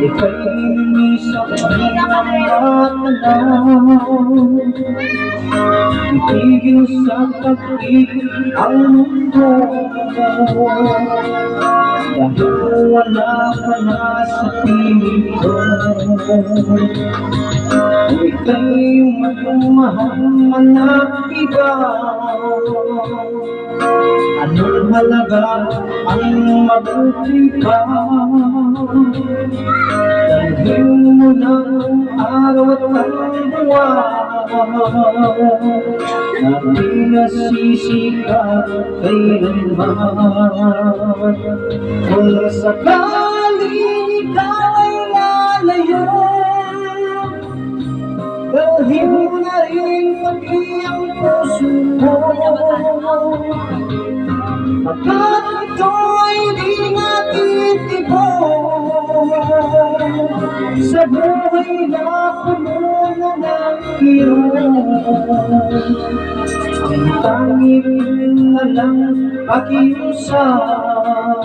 Ika'y sa pinamataw Itigil sa pag-ibig ang mundo Dahil wala ka na sa piling ko Ika'y magmahal man ng iba Anong halaga ang mabuti pa Dahil mo ng araw at ang buwan Na di nasisikat kailanman Kung sakaling ikaw ay lalayo dahil mo na rin pati ang puso ko Pagkat ito ay di natitipon Sa buhay na puno na ng iyon Ang tanging na lang pakiusap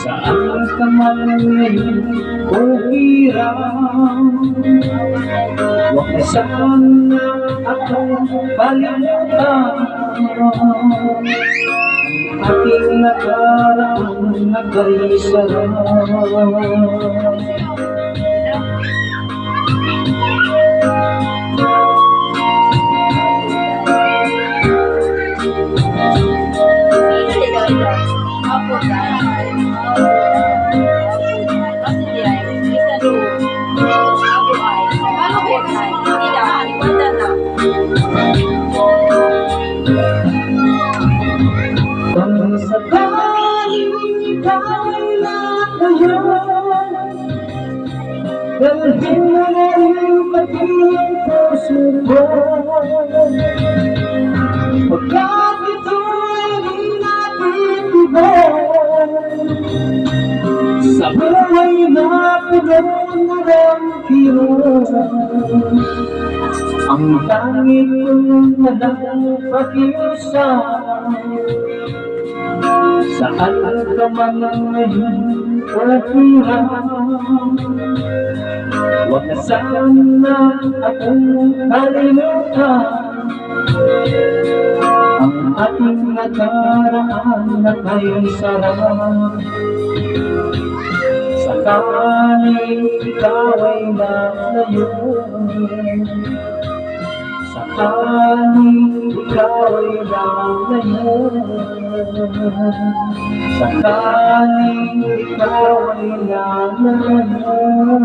Saan ka man ngayon o hirap Huwag na sana akong kalimutan Ating nakaraan na kay sarap ikaw ay nakayo Dalhin mo na rin pati ang puso ko Pagkat ito ay di natin iba Sa buhay na puno na ng hirap Ang tanging kong nalang pakiusap Saan ka man ngayon o hirap Huwag na sana akong kalimutan. Ang ating nakaraan na kay sarap Sakaling ikaw ay nalayo Sakaling ikaw'y lang ngayon Sakaling ikaw'y lang ngayon